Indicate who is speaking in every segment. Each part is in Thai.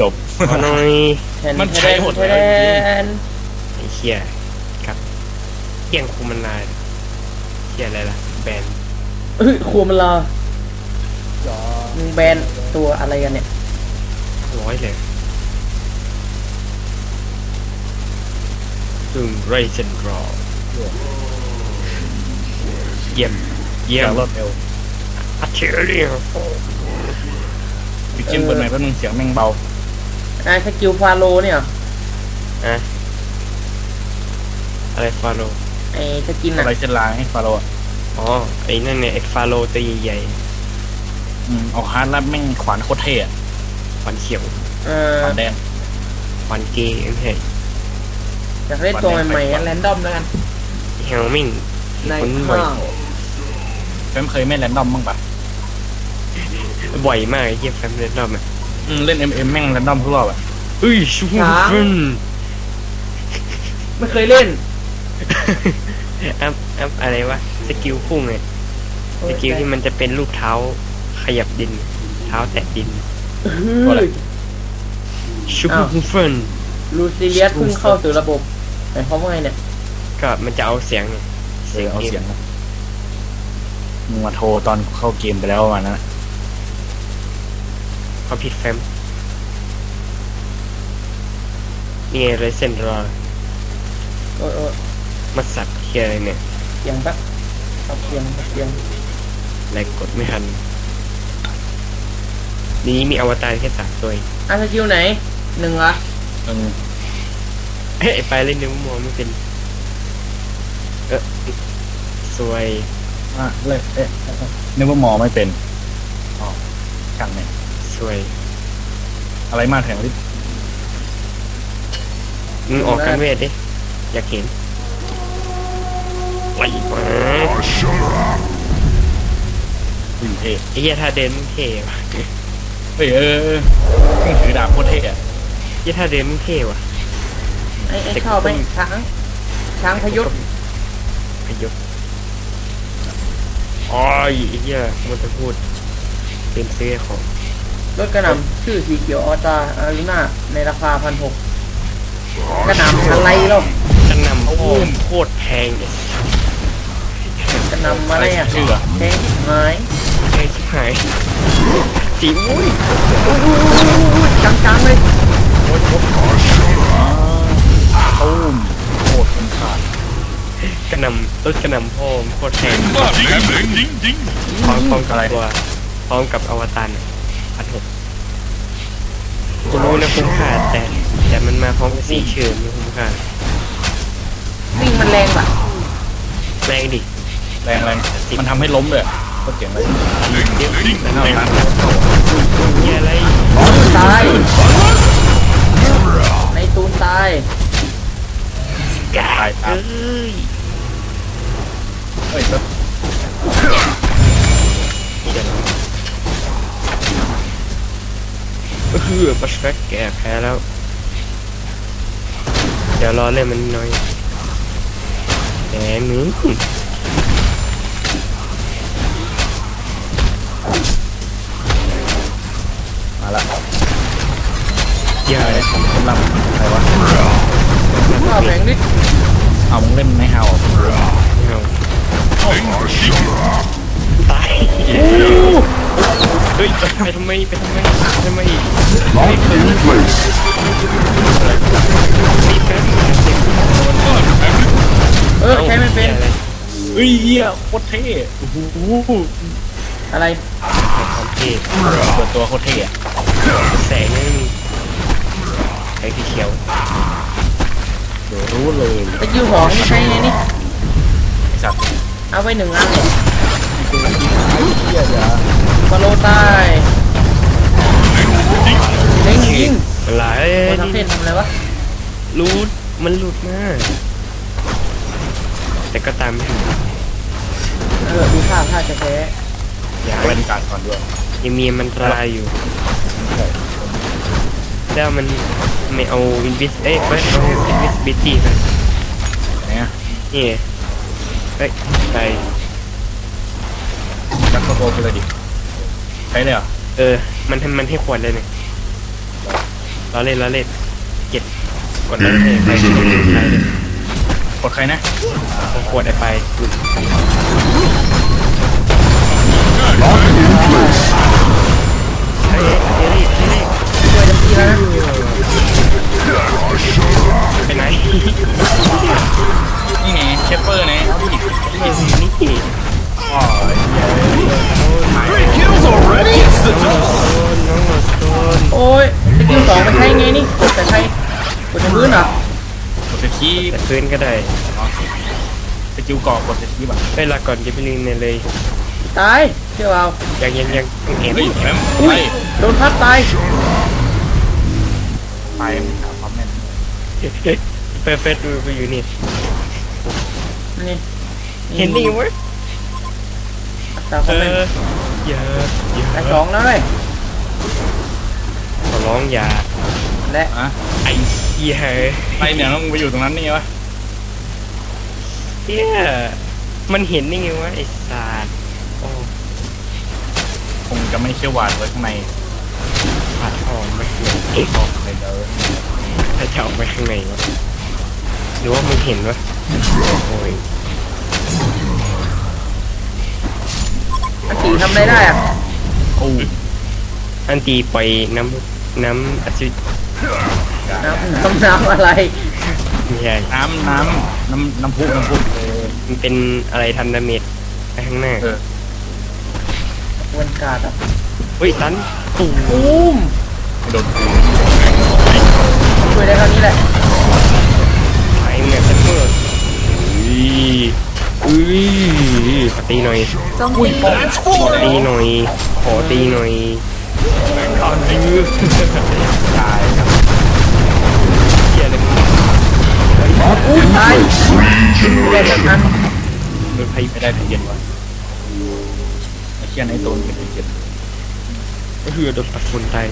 Speaker 1: จบ
Speaker 2: ขอหน่อย
Speaker 3: แทน
Speaker 1: มันใช้หมด
Speaker 3: แท
Speaker 1: แล้วจริง
Speaker 3: น
Speaker 2: ไอ้เหี้ยครับเกี่ยงคุมมันลายเหี้ยอะไรล่ะ แบน
Speaker 3: เฮ้ยครัวมันรอ
Speaker 1: จอ
Speaker 3: มึงแบนตัวอะไรกันเนี่ย
Speaker 2: ร้อยเลยซึ่งไรเซนรอเยี่ยมเยี่ย
Speaker 1: เสีย
Speaker 2: ม
Speaker 1: งรถเร็ว
Speaker 2: อัจฉริยะ
Speaker 1: พี่จิ้มเปิดไหมค์แป๊บนึงเสียงแม่งเบา
Speaker 3: นายสกิลฟาโลเนี่ยเหรอ
Speaker 2: อะอะไรฟาโล
Speaker 3: ไอ้สกิน
Speaker 1: อะ
Speaker 3: อะ
Speaker 1: ไรเส้นลางให้ฟาโรห์อะ
Speaker 2: อ๋อไอ้นั่นเนี่ยไอ้ฟาโลตัวใหญ่
Speaker 1: อืมเอาฮาร์ดแล้วแม่งขวานโคตรเท่อะ
Speaker 2: ๆฟันเขียว
Speaker 3: เออ
Speaker 1: ขวานแดง
Speaker 2: ฟันเกย์ไม่ใช่
Speaker 3: อยากเล่นตัวใหม่ๆงั้นแรนดอมแล้วกัน
Speaker 2: เฮลมิง
Speaker 3: ใน
Speaker 2: คนบ่อย
Speaker 3: ข้าว
Speaker 1: แฟมเคยไม่แรนดอมบ้างปะ
Speaker 2: บ่อยมากไอ้เหี้ยแฟมเรนดอมอะ
Speaker 1: อืมเล่นเอ็มเอ็มแม่งแรนดอมทุกรอบอะ
Speaker 2: เอ้ยชูฟัน
Speaker 3: ไม่เคยเล่น
Speaker 2: อัพอัพอะไรวะสกิลพุ่งไงสกิลที่มันจะเป็นรูปเท้าขยับดิน เท้าแตะดิน
Speaker 3: เฮ้ย
Speaker 2: ชู
Speaker 3: อ้าว
Speaker 2: ฟัน
Speaker 3: ลูซิเลียสเพิ่งเข้าสู่ระบบหมายความว่าไงเนี่ย
Speaker 2: ก็มันจะเอาเสียงเนี่ย
Speaker 1: เสียงเอาเสียงนะมึงมาโทรตอนเข้าเกมไปแล้วประมาณนั้นอะ
Speaker 2: เขาผิดแฟมนี่ไงไรเซนรอ
Speaker 3: เออเออ
Speaker 2: มาสัตว์เฮียอะไรเนี่ย
Speaker 3: เสียงแป๊บตับเสียงตับเสียง
Speaker 2: แรงกดไม่ทันนี่มีอวตารแค่สามตัวเอง
Speaker 3: อะสกิลไหนหนึ่งเหรอ
Speaker 1: เออ
Speaker 2: เฮ้ยไอ้ไปเล่นนิ้วมองไม่เป็น เออสวย
Speaker 1: อะเลยเอ๊ะเอ๊ะเอ๊ะนึกว่าหมอไม่เป็นอ๋อช่างเนี่ย
Speaker 2: สวย
Speaker 1: อะไรมากแถวที่
Speaker 2: มึงออกกันเวทดิ อยากเห็นไหลมา
Speaker 1: วิ่งเท่
Speaker 2: ไอ้เหี้ยท่าเดินมึงเท่ว่ะ
Speaker 1: เฮ้ยเออเออแม่งถือดาบโคตรเท่อะ
Speaker 2: ไอ้เหี้ยท่าเดินมึงเท่ว่ะ
Speaker 3: ไอ้ไอ้เข้าไปช้างช้างพยุทธ
Speaker 2: พยุทธ์อ๋อยไอ้เหี้ยมันจะพูดเป็นซื้อของ
Speaker 3: รถกระหน่ำชื่อสีเขียวออตาอารุณาในราคาพันหกกระหน่ำอะไรเล่า
Speaker 2: จะนำโอ้มโคตรแพงเนี่ย
Speaker 3: กระหน่ำอะไรอะ
Speaker 1: ชื่ออะ
Speaker 3: แพงหาย
Speaker 2: แพงชิบหายสีอุ้ย
Speaker 3: จังๆเลย
Speaker 1: ตูมโคตรคุ้มค่าก
Speaker 2: ระหนำรถกระหนำพ่อมโคตรแพงพร้อมพร้อมกับตัวพร้อมกับอวตาร พันหกกูรู้นะคุ้มค่าแต่แต่มันมาพร้อมกับสีเชิญไม่คุ้มค่า
Speaker 3: วิ่งมันแรงป่ะ
Speaker 2: แรงดิ
Speaker 1: แรงแรงมันทำให้ล้มเลยอะโคตรเจ๋งเลย
Speaker 2: เดี๋ยวดิแล้ว
Speaker 1: แรงนะ
Speaker 2: เหี้ยอะไร
Speaker 3: ตายในตูนตาย
Speaker 2: กา
Speaker 1: ตายตาม
Speaker 2: เอ้ย
Speaker 1: เฮ้ยแล้ว
Speaker 2: เดี๋ยว ก็คือบัชแฟกแกแพ้แล้ว เดี๋ยวรอเล่นมันหน่อยแหมมึง
Speaker 1: มาละ
Speaker 2: อย่า
Speaker 1: อะไร
Speaker 2: เลย
Speaker 1: กำลังอะไรวะ
Speaker 3: ข้าวแพงนิด
Speaker 1: เอามึงเล่นไม่เฮา
Speaker 2: ไม่เอา ฮ้ยไปทำไมไปทำไมทำไมไม่เคยมีแฟนเด็ก
Speaker 3: เออใช้ไม่เป็น
Speaker 2: อะไร
Speaker 1: เฮ้ยเหี้ยโคตรเท่
Speaker 2: โอ้โห
Speaker 3: อะไร
Speaker 2: ความเท่
Speaker 1: เปิดตัวโคตรเท่อะ
Speaker 2: แสงนี่ไอ้ที่เขียว
Speaker 1: เดี๋ยวรู้เลย
Speaker 3: สกิลของนี่ใช้ไงนี่
Speaker 1: ไอ้สัตว์
Speaker 3: เอาไปหนึ่งอันเลย
Speaker 1: เหี้ยอย่า
Speaker 3: ฟาโลตา นทำเส้นทำอะไรวะ
Speaker 2: รูดมันหลุดมาก แต่ก็ตามไม่ถึง
Speaker 3: เออดูท่าท่าจะแพ้
Speaker 2: อย่า
Speaker 1: เล่นการก่อนด้วย
Speaker 2: ยังมีมันตรายอยู่แล้วมันไม่เอาอินวิสเอ้ยไม่เอาอินวิสบิตี้นะ
Speaker 1: เนี่ย
Speaker 2: นี่ไงเฮ้ยไป
Speaker 1: จักรโกไปเลยดิใช้เลยเหรอ
Speaker 2: เออ มันให้มันให้ควรเลยเนี่ยเราเล่นเราเล่น เก็บกดแล้วเล่นไปไปไป
Speaker 1: กดใครนะ
Speaker 2: ต้องกดไอ้ไป
Speaker 4: Lock in place.
Speaker 2: เฮ้ยเฮ้ยเฮ้ย
Speaker 3: ช่วยเต็มที่แล้วนะ
Speaker 2: ไปไหน
Speaker 1: นี่ไงเชฟเปอร์นะเอาดิ
Speaker 2: เฮ้ยนี่
Speaker 1: อ๋อ
Speaker 4: Kills already? It's the
Speaker 2: โดนน้องหมด โดน
Speaker 3: โอ้ยสกิลสองมันใช้ไงนี่กดแต่ใช้กดแต่พื้นเหรอก
Speaker 1: ดเซคี
Speaker 2: แต่พื้นก็ได้
Speaker 1: สกิลเกาะกดเซคีแบบ
Speaker 2: เฮ้ยลาก่อนจะไปลืมเนี่ยเลย
Speaker 3: ตายเชื่อเอา
Speaker 2: ยังยังยังต้องเอ็น
Speaker 1: เฮ้ยแม
Speaker 3: อุ้
Speaker 1: ไป
Speaker 3: ยโดนพัดตาย
Speaker 1: ไปถามความแม่น
Speaker 2: เฟรเฟรดูไปอยู่นี่
Speaker 3: นี่
Speaker 2: เห็นนี่เว้ย
Speaker 3: อัตราค
Speaker 2: เอ
Speaker 3: วามแม่น
Speaker 2: ออย่าอย่า
Speaker 3: แต่สองแล้วเลย
Speaker 2: ขอ ร้องอย่า
Speaker 3: และ
Speaker 1: อะ
Speaker 2: ไอ้เหี้ยเฮ้ย
Speaker 1: ไปเนี่ยต้องไปอยู่ตรงนั้นนี่วะ
Speaker 2: เหี้ยมันเห็นนี่ไงวะไอ้สาดโอ้
Speaker 1: คงจะไม่เชี่ยวหวาดไว้ข้างใน
Speaker 2: ผัดหอมไม่เห็น
Speaker 1: เอ๊ะออกไปเด้อ
Speaker 2: ถ้าจะเอาไปข้างในวะหรือว่ามึงเห็นวะโอ้ย
Speaker 3: อันตีทำอะไรได้อะ
Speaker 1: โอ้
Speaker 2: อันตีปล่อยน้ำ น้ำอสุจิ
Speaker 3: น้ำน้ำน้ำอะไร
Speaker 2: ไม่ใช่
Speaker 1: น้ำน้ำน้ำน้ำพุน้ำพุเออ
Speaker 2: มันเป็นอะไรทันดาเมจไปข้างหน้า
Speaker 1: เออ
Speaker 3: วันการ์ดอะ
Speaker 2: เฮ้ยตันตูม
Speaker 3: อุ้ม
Speaker 1: ไม่โดนกู
Speaker 3: ช่วยได้เท่านี้แหละ
Speaker 2: ไอ้เงี้ยฉันเมื่ออุ้ยอุ้ยขอตีหน่อย
Speaker 3: อุ้ย
Speaker 4: That's
Speaker 2: ขอ
Speaker 4: for
Speaker 2: ตีหน่อยขอตีหน่อย ขอตีตายครับเฮียเลยมึง
Speaker 3: อุ้ยตายเล่นแบบนั้น
Speaker 2: โดนไพ่
Speaker 1: ไม่ได้ถึงเย็นวะไอ้เชี่ยในโซนเป็นถึงเย็น
Speaker 2: เฮือโดนปัดฝุ่นตาย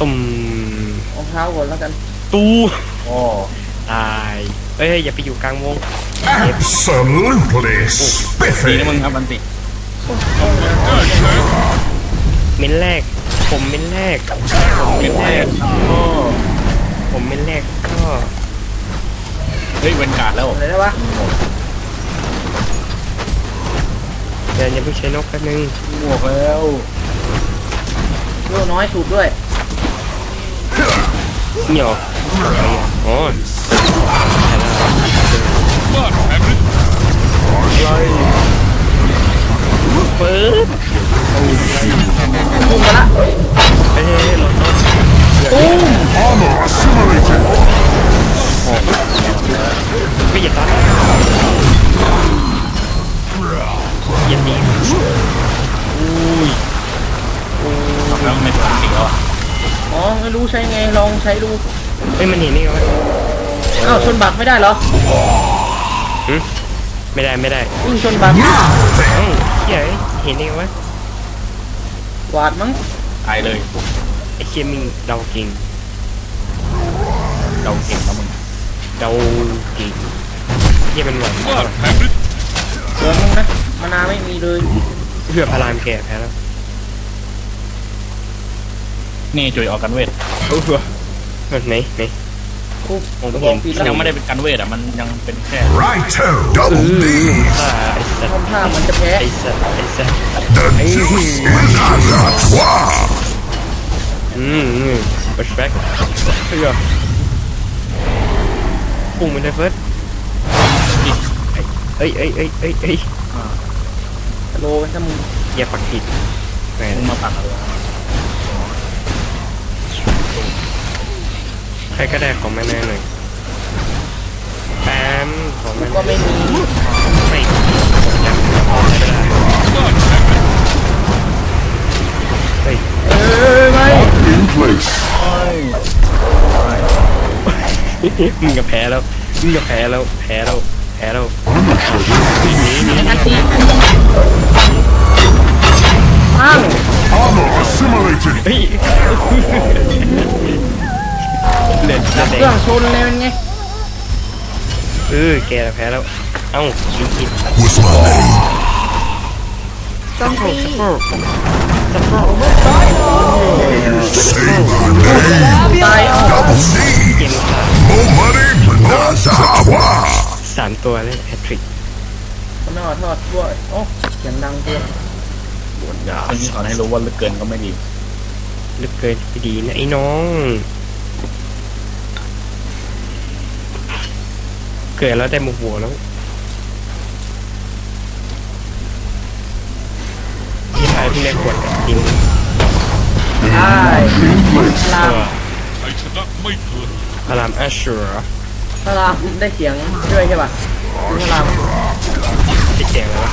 Speaker 2: ตุ่ม
Speaker 3: รองเท้าก่อนแล้วกัน
Speaker 2: ตู
Speaker 1: อ๋อ
Speaker 2: ตายเอ้ยอย่าไปอยู่กลางวง
Speaker 4: absolutely
Speaker 1: ดีนะมึงครับอันติ
Speaker 2: เม้นแรก ผมเม้นแรก ผมเม้นแรกก็ผมเม้นแรกก็
Speaker 1: เฮ้ยเวนการ์ดแล้ว
Speaker 3: อะไรได้วะ
Speaker 2: เดี๋ยวอย่าเพิ่งใช้นกแป๊บนึง
Speaker 1: หมวกแล้ว
Speaker 3: โล่น้อยสูบด้วย
Speaker 2: นี่หรออ๋อ เปิด
Speaker 3: อุ้มมาละ
Speaker 2: เอ้ยรถรถ
Speaker 3: อุ้ม
Speaker 4: Armor assimilated.
Speaker 2: ไม่อย่าตัดอย่าหนีอุ้ย
Speaker 1: แล้วไม่ปกติแล้วอะ
Speaker 3: อ๋อไม่รู้ใช้ไงลองใช้ดู
Speaker 2: เฮ้ยมันเห็นนี่ไงวะ
Speaker 3: อ้าวชนบักไม่ได้เหรอ
Speaker 2: หึ ไม่ได้ไม่ได้
Speaker 3: วิ่งชนบัก
Speaker 2: เอ้าเหี้ยเห็นนี่ไงวะ
Speaker 3: กวาดมั้ง
Speaker 1: ตายเลย
Speaker 2: ไอ้เชี่ยมิงเดาเก่ง
Speaker 1: เราเก่งแล้วมึง
Speaker 2: เดาเก่งเหี้ยมันหวาน
Speaker 3: เดี๋ยวมึงนะมานาไม่มีเลย
Speaker 2: เพื่อพารามแก่แพ้แล้ว
Speaker 1: นี่จุยออกกันเวท
Speaker 2: โอ้โหไหนไหน
Speaker 3: อุ๊บ
Speaker 2: ผม
Speaker 3: กระบ
Speaker 2: เห็
Speaker 3: อก
Speaker 2: น
Speaker 3: ผิดแล้ว
Speaker 1: ยังไม่ได้เป็นกันเวทอะมันยังเป็นแค่
Speaker 4: Righto. Double D.
Speaker 2: อ่าไอ้สัตว์
Speaker 3: ทำท่ามันจะแพ้
Speaker 2: ไอ้สัตว์ไอ้สัตว์
Speaker 4: The juice is at the top.
Speaker 2: อืมอืมเปิดแบ็คเพื่อปุ่งมันเลยเฟิร์สเอ้ยเอ้ยเอ้ยเอ้ยเอ้ย
Speaker 3: โลไปถ้ามึง
Speaker 2: อย่าปักผิดแหม
Speaker 1: มึงมาปักอะไร
Speaker 2: ใครก็ได้ของแม่แน่หน่อยแปมของ
Speaker 3: กู
Speaker 2: แม่
Speaker 3: ก็ไม่มี
Speaker 2: ไม่ยังไม่ได้เฮ้ย
Speaker 3: เอ้ยไม่
Speaker 4: In place.
Speaker 2: มึงกับแพ้แล้วมึงกับแพ้แล้วแพ้แล้วแพ้แล้ว
Speaker 4: Armor treasure.
Speaker 3: อันตีอ้าง
Speaker 4: Armor assimilated.
Speaker 2: เฮ้ย เหลื
Speaker 3: อเห
Speaker 2: ลื
Speaker 3: เครื่องชนเลยมันไง
Speaker 2: เออแกแพ้แล้ว เอ้ายูกินสัก
Speaker 4: What's my name?
Speaker 2: ซอมบี้โอ้สักโปรโอ้โห
Speaker 4: Say my name.
Speaker 3: ตายเอา Double D.
Speaker 2: เกมขาด More money, Menage à Trois. สามตัวเลยแพทริก
Speaker 3: นอดทอดด้วยโอ้เสียงดังเกิน
Speaker 1: คนนี้สอนให้รู้ว่าลึกเกินก็ไม่ดี
Speaker 2: ลึกเกินไปดีนะไอ้น้อง กิดแล้วได้โมโหแล้วที่ท้ายที่แม่ขวดกับจริง
Speaker 3: ใช่
Speaker 4: In place.
Speaker 3: พลาม
Speaker 2: พารามอาชัวร์
Speaker 3: พลามได้เสียงด้วยใช่ป่ะคือพลาม
Speaker 2: ที่เจ๋งแล้ววะ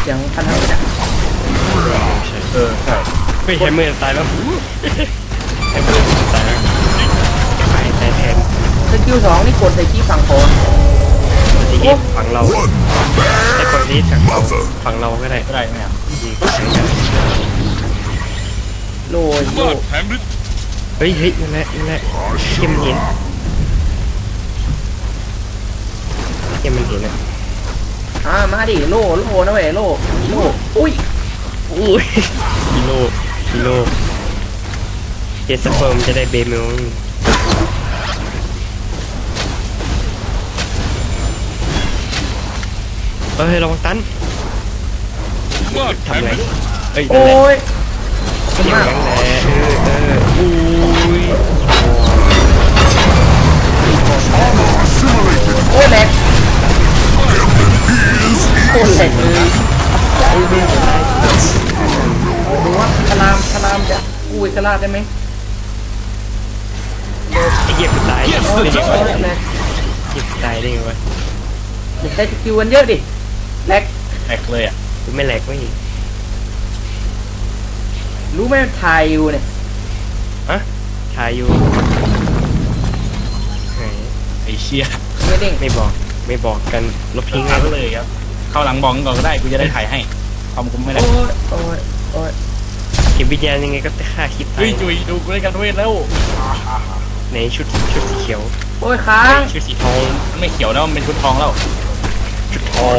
Speaker 3: เสียงพันธมิตรอะ
Speaker 2: ใช่
Speaker 1: เออใช่
Speaker 2: เฮ้ยแฮมเมอร์ตายแล้วแฮมเมอร์ตายแล้วตายตายแทน
Speaker 3: สกิลสองนี่กดใส่ที่ฝั่งโคน
Speaker 2: ทีนี้ฝั่งเราไอ้คนนี้จากเราฝั่งเราก็ได้
Speaker 1: ก็ได้ไหมอะ
Speaker 3: โลยโล
Speaker 2: เฮ้ยเฮ้ยนั่นแหละนั่นแหละเข้มห็นเข้มมันห็นอะ
Speaker 3: อ่ามาดิโลโลนะเว้ยโลโลอุ้ย
Speaker 2: อุ้ยกิโลกิโลเจสเฟิร์มจะได้เบมิล ฮ้ยระวังตันทำไรเอ้ยนั่น
Speaker 3: โอ้
Speaker 2: แหละ
Speaker 3: ยขอบคุณ
Speaker 2: อย่าง
Speaker 3: มาก
Speaker 2: นั้นแหละเออเอออุ้ย
Speaker 4: Assimilated.
Speaker 3: โอ้ยแหลกโคตรแหลกเลยดูว่าพลามพลามจะกู้เอกราชได้ไหม
Speaker 2: ไอ้เหี้ยกูตาย
Speaker 3: โอ้ย
Speaker 2: ไอ้เหี้ย
Speaker 3: โอ้ยแหลก
Speaker 2: กูตายได้ไงวะ
Speaker 3: เด็กได้สกิลกันเยอะดิ แหลก
Speaker 1: แอกเลยอะ
Speaker 2: กูไม่แหลกไม่
Speaker 3: รู้ไหมทายอยู่เนี่ย
Speaker 2: อะทายอยู่ไหน
Speaker 1: ไอ้เชี่ย
Speaker 3: ไม่เด้ง
Speaker 2: ไม่บอก ไม่บอกกันลบทิ้ง
Speaker 1: ทิ้ง
Speaker 2: เลย
Speaker 1: เลยครับ เข้าหลังบองก่อนก็ได้กูจะได้ถ่ายให้คอมกูไม่ได้
Speaker 3: โอ้ยโอ้ยโอ้ย
Speaker 2: เก็บวิญญาณยังไงก็จะฆ่าคลิปตา
Speaker 1: เฮ้ย
Speaker 2: ย
Speaker 1: จุยดูกูได้กันเวทแล้ว
Speaker 2: ในชุดชุดสีเขียว
Speaker 3: โอ้ยค้าง
Speaker 2: ชุดสีทอง
Speaker 1: มันไม่เขียวแล้วมันเป็นชุดทองแล้ว
Speaker 2: ชุดทอง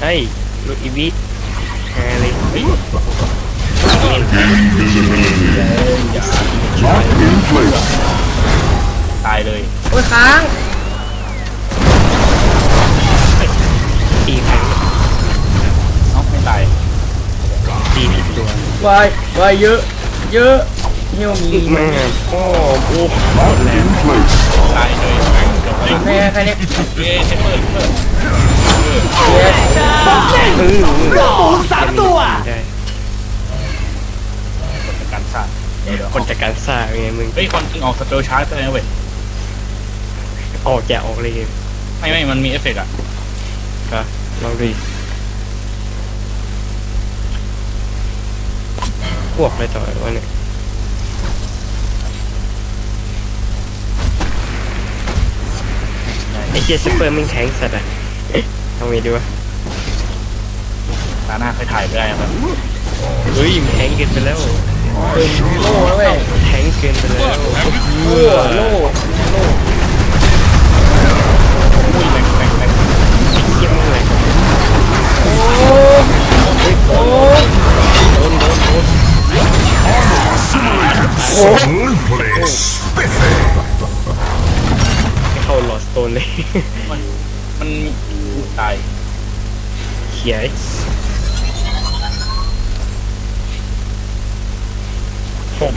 Speaker 2: เฮ้ยลูกอีวิฮาเลยเฮ้ย
Speaker 4: Lock in place.
Speaker 1: ตายเลย
Speaker 3: โอ้ยค้าง
Speaker 2: ตีแข็ง
Speaker 1: เอ้าไม่ตาย
Speaker 2: ตีผิดตัว
Speaker 3: วายวายเยอะ เยอะ เฮียวมี
Speaker 2: มาโอ้โหหมด
Speaker 4: Lock
Speaker 2: แล้ว
Speaker 1: ตายเลยเกือบไป
Speaker 3: แพ้ใครเนี่ย
Speaker 1: เย้เทมเปอร์เทมเปอร์
Speaker 3: เย้
Speaker 2: เออสามตัวได้
Speaker 1: การสา
Speaker 2: คนจากการสร้าไงมึง
Speaker 1: เฮ้ยคนออกสเปลชาร์จได้นะเว้ย
Speaker 2: ออกจะออกเลย
Speaker 1: ไม่ไม่มันมีเอฟเฟกต์อะ
Speaker 2: ก็ลองดูพวกอะไรต่อยวันนี้ะเนี่ยไอ้เจสเปอร์มึงแทงสัตว์อะทำไงดีวะ
Speaker 1: ตาหน้าเคยถ่ายไปได้ครับ
Speaker 2: เฮ้ยมันแทงเกินไปแล้ว
Speaker 3: เติมโล่แล้วเว้ย
Speaker 2: แทงเกินไปแล้ว
Speaker 3: โล่โล่โล่
Speaker 1: อุ้ยแบงแบงแบง
Speaker 2: เยี่ยมเลย
Speaker 3: โอ้โอ้
Speaker 2: โดนโดนโดน
Speaker 4: In place. Spiffy.
Speaker 2: ไม่เข้า หลอดสโตนเลย
Speaker 1: มันมันอุ๊ยตาย
Speaker 2: เขียยผม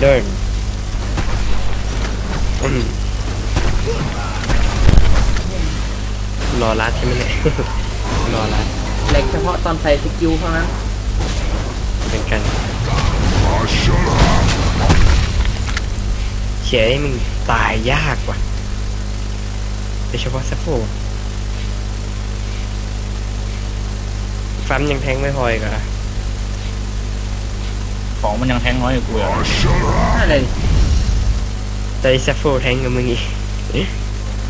Speaker 2: เดินอืมรอรัดใช่ไหมเนี่ยรอรัด
Speaker 3: แหลกเฉพาะตอนใส่สกิลเท่านั้น
Speaker 2: เหมือนกัน
Speaker 4: Ashura.
Speaker 2: เขียให้มึงตายยากว่ะ โดยเฉพาะซัฟโฟฟัมยังแทงไม่พออีกเหรอ
Speaker 1: ของมันยังแทงน้อยอยู่กูอะ
Speaker 4: Ashura.
Speaker 3: นั่นเลย
Speaker 2: แต่ซัฟโฟแทงกับมึงอีก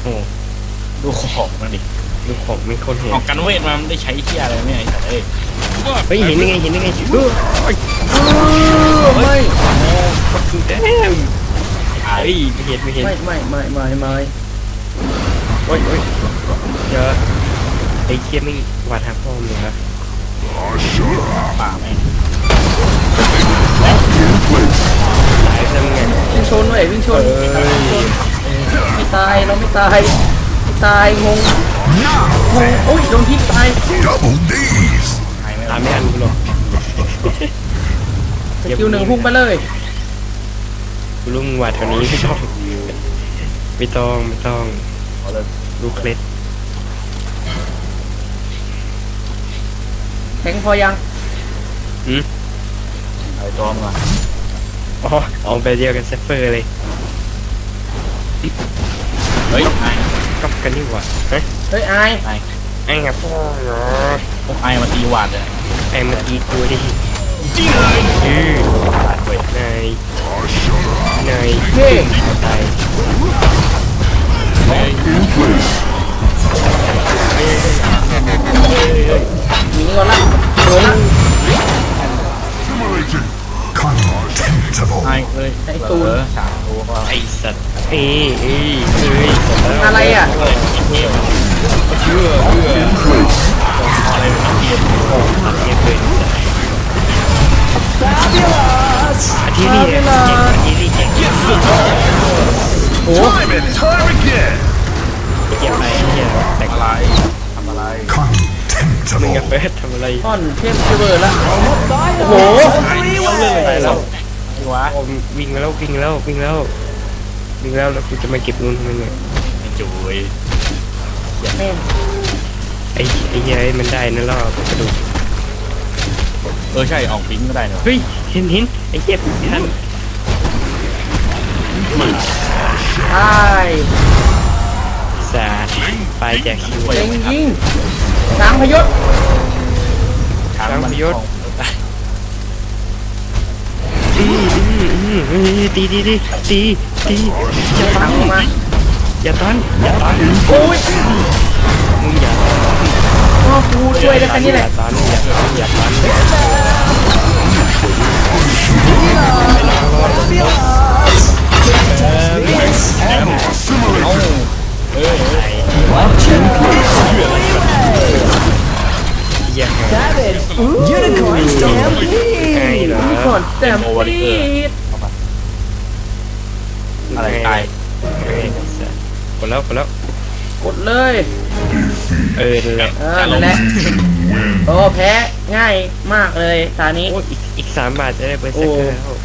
Speaker 2: โอ้
Speaker 1: ดูของมันดิ
Speaker 2: ดูของไม่คนเห็น
Speaker 1: ออกกันเวทมามันได้ใช้เที่ยอะไรเนี่ยไอ้สัตว์เอ้ย
Speaker 2: เฮ้ยเห็นยังไงเห็นยังไงเฮ้ย
Speaker 3: ไม่
Speaker 2: แต้มเฮ้ยไม่เห็นไม่เห็น
Speaker 3: ไม่ไม่ไม่ไม่ไม่
Speaker 2: โอ้ยโอ้ยเดี๋ยวไอ้เคียไม่หวาดหาพ่อมึงเหรอ
Speaker 4: Ashura.
Speaker 1: ป่าแม่ง
Speaker 4: In place.
Speaker 2: ตายทำไง
Speaker 3: วิ่งชนเว้ยวิ่งชน
Speaker 2: เอ้ย
Speaker 3: ตายเราไม่ตายไม่ตายงงงงโอ้ยโดนทิพตาย
Speaker 4: Double D's.
Speaker 1: หายไม่
Speaker 2: ตา
Speaker 1: ละ
Speaker 2: มไม่ทันกูหรอก
Speaker 3: สกิลหนึ่งพุ่งไปเลย
Speaker 2: กูรู้มึงว่าแถวนี้ไม่ต้องไม่ต้องไม่ต้อง
Speaker 1: เอาเลย
Speaker 2: ดูเคล็ด
Speaker 3: แทงพอยัง
Speaker 2: อืม
Speaker 1: ไอ้ตัวมา
Speaker 2: อ๋อเอาไปเดียวกันเซฟเฟอร์เลย
Speaker 1: เฮ้ยไอ้
Speaker 2: ก๊อปกันนี่หว่าเฮ้ย
Speaker 3: เฮ้ยอาย
Speaker 1: ไอ้
Speaker 2: ไอ้ครับ
Speaker 1: พวกไอ้มาตีหวาดเลย
Speaker 2: ไอ้เมื่อกี้กูดิอือ
Speaker 1: หวาดเว้ย
Speaker 2: นายนาย
Speaker 3: เฮ้ย
Speaker 2: ตาย
Speaker 3: มีนี่ก่อนละโดนละ
Speaker 1: ไอ้เอ้ย
Speaker 3: ไอ้ตูน
Speaker 1: สามตัวก็
Speaker 2: ไอ้สัตว์เอ้ยเอ้ยเอ้ย
Speaker 3: อะไรอะ
Speaker 2: เชื่อเชื่อ
Speaker 1: อะไรเป็นเกียร์
Speaker 2: ตัดเยอะเกินอาทิตย์นี้เนี่ยอาทิตย์นี้เจ๊ง
Speaker 3: โอ้
Speaker 4: Time and time again.
Speaker 2: เกี่ยวอะไรเกี่ยวแต่ง
Speaker 1: อะไรทำอะไร
Speaker 2: มึงกับ
Speaker 4: Contemptible.
Speaker 2: เฟิร์สทำอะไร
Speaker 3: ต้อนเทพเจเบอร์ละโอ้โห
Speaker 2: ไปแล้ว
Speaker 1: ที่วะ
Speaker 2: โอ้วิ่งแล้ววิ่งแล้ววิ่งแล้ววิ่งแล้วแล้วกูจะมาเก็บนู่นทำไมเนี่ย
Speaker 1: ไอ้จุ๋ย
Speaker 3: แม่ง
Speaker 2: ไอ้ไอ้เหี้ยไอ้มันได้นั่นล่อกระดูก
Speaker 1: เออใช่ออกปิ้งก็ได้เนอะ
Speaker 2: เฮ้ยเห็นเห็นไอ้เจ็บท่าน
Speaker 3: ตาย
Speaker 2: สาดไปแจกคิว
Speaker 3: เล็งยิงช้างพยศ
Speaker 1: ช้างมันของ
Speaker 2: ตีตีตีตีตีตีตีอย่าตั
Speaker 3: ช้าง
Speaker 2: น
Speaker 3: ลงมา
Speaker 2: อย่าตันอย่าตัน
Speaker 3: โอ้ย
Speaker 2: มึงอย่า
Speaker 3: พ่อกูช่วยได้แค่นี้แหละ
Speaker 2: อย่าตันอย่าตันอย่าตัน
Speaker 3: อนแต่ปีด
Speaker 1: อะไรตาย
Speaker 2: กดแล้วกดแล้ว
Speaker 3: กดเลย
Speaker 2: เออนั่นแหละ
Speaker 3: เออนั่นแหละโอ้แพ้ง่ายมากเลยตานี้
Speaker 2: โอ้อีกอีกสามบาทจะได้เบอร์เซอร์แล้ว